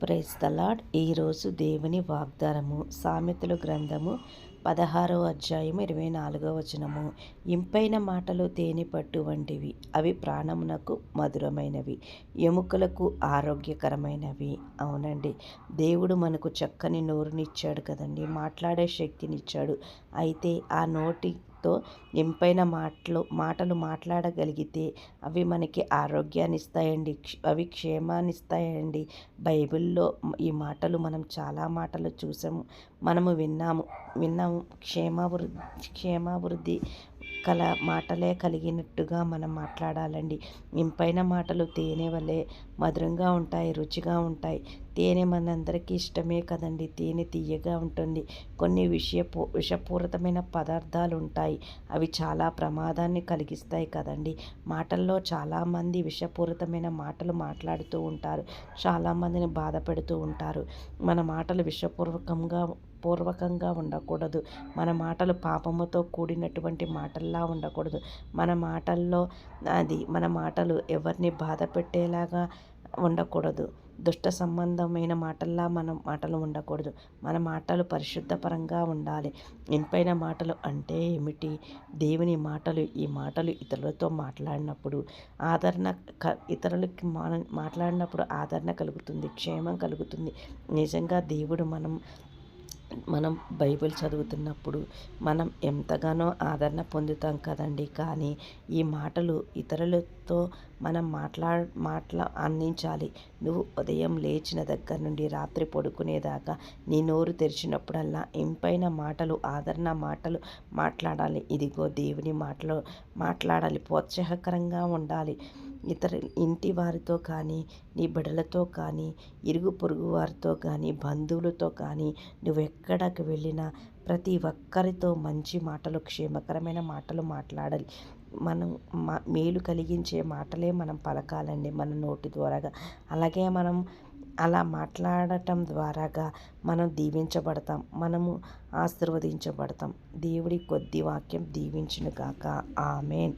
Praise the Lord ఈరోజు దేవుని వాగ్దానము సామెతల గ్రంథము పదహారవ అధ్యాయం ఇరవై నాలుగవ వచనము. ఇంపైన మాటలు తేనె పట్టు వంటివి అవి ప్రాణమునకు మధురమైనవి ఎముకలకు ఆరోగ్యకరమైనవి. అవునండి దేవుడు మనకు చక్కని నోరునిచ్చాడు కదండి మాట్లాడే శక్తినిచ్చాడు. అయితే ఆ నోటి తో ఇంపైన మాటలు మాటలు మాట్లాడగలిగితే అవి మనకి ఆరోగ్యాన్ని ఇస్తాయండి అవి క్షేమాన్ని ఇస్తాయండి బైబిల్లో ఈ మాటలు మనం చాలా మాటలు చూసాము మనము విన్నాము విన్నాము. క్షేమాభివృద్ధి క్షేమాభివృద్ధి కల మాటలే కలిగినట్టుగా మనం మాట్లాడాలండి. ఇంపైన మాటలు తేనె వలె మధురంగా ఉంటాయి రుచిగా ఉంటాయి. తేనె మనందరికీ ఇష్టమే కదండి. తేనె తీయగా ఉంటుంది. కొన్ని విషయపూ విషపూరితమైన పదార్థాలు ఉంటాయి అవి చాలా ప్రమాదాన్ని కలిగిస్తాయి కదండి. మాటల్లో చాలామంది విషపూరితమైన మాటలు మాట్లాడుతూ ఉంటారు. చాలామందిని బాధ పెడుతూ ఉంటారు. మన మాటలు విషపూర్వకంగా పూర్వకంగా ఉండకూడదు. మన మాటలు పాపముతో కూడినటువంటి మాటల్లా ఉండకూడదు. మన మాటల్లో అది మన మాటలు ఎవరిని బాధ పెట్టేలాగా ఉండకూడదు. దుష్ట సంబంధమైన మాటల్లా మనం మాటలు ఉండకూడదు. మన మాటలు పరిశుద్ధపరంగా ఉండాలి. ఇనిపైన మాటలు అంటే ఏమిటి? దేవుని మాటలు ఈ మాటలు ఇతరులతో మాట్లాడినప్పుడు ఆదరణ క ఇతరులకి మాట్లాడినప్పుడు ఆదరణ కలుగుతుంది క్షేమం కలుగుతుంది. నిజంగా దేవుడు మనం మనం బైబిల్ చదువుతున్నప్పుడు మనం ఎంతగానో ఆదరణ పొందుతాం కదండి. కానీ ఈ మాటలు ఇతరులతో మనం మాట్లా మాట్లా అందించాలి. నువ్వు ఉదయం లేచిన దగ్గర నుండి రాత్రి పడుకునేదాకా నీ నోరు తెరిచినప్పుడల్లా ఇంపైన మాటలు ఆదరణ మాటలు మాట్లాడాలి. ఇదిగో దేవుని మాటలు మాట్లాడాలి. ప్రోత్సాహకరంగా ఉండాలి. ఇతర ఇంటి వారితో కానీ నీ బిడలతో కానీ ఇరుగు పొరుగు వారితో కానీ బంధువులతో కానీ నువ్వు ఎక్కడికి వెళ్ళినా ప్రతి ఒక్కరితో మంచి మాటలు క్షేమకరమైన మాటలు మాట్లాడాలి. మనం మేలు కలిగించే మాటలే మనం పలకాలండి మన నోటి ద్వారాగా. అలాగే మనం అలా మాట్లాడటం ద్వారాగా మనం దీవించబడతాం మనము ఆశీర్వదించబడతాం. దేవుడి కొద్ది వాక్యం దీవించును కాక ఆమెన్.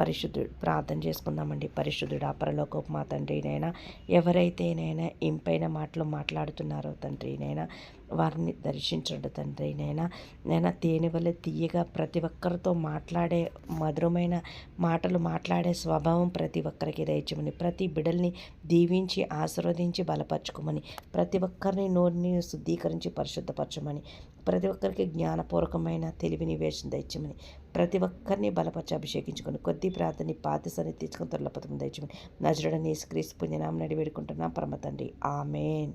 పరిశుద్ధుడు. ప్రార్థన చేసుకుందామండి. పరిశుద్ధుడు అపరలోకపు మా తండ్రి నైనా ఎవరైతే నైనా ఇంపైన మాటలు మాట్లాడుతున్నారో తండ్రి నైనా వారిని దర్శించండి తండ్రి నైనా. నేను తేనె వల్ల తీయగా ప్రతి ఒక్కరితో మాట్లాడే మధురమైన మాటలు మాట్లాడే స్వభావం ప్రతి ఒక్కరికి దయచమని ప్రతి బిడల్ని దీవించి ఆశీర్వదించి బలపరచుకోమని ప్రతి ఒక్కరిని నోరుని శుద్ధీకరించి పరిశుద్ధపరచమని ప్రతి ఒక్కరికి జ్ఞానపూర్వకమైన తెలివిని వేషం దయచమని ప్రతి ఒక్కరిని బలపరిచి అభిషేకించుకొని కొద్ది ప్రార్థన పాతిసని సన్ని తీసుకుని తొలపతం దయచమని నజరుడని స్క్రీస్ పుణ్యనామని నడి వేడుకుంటున్నా. పరమ తండ్రి. ఆమెన్.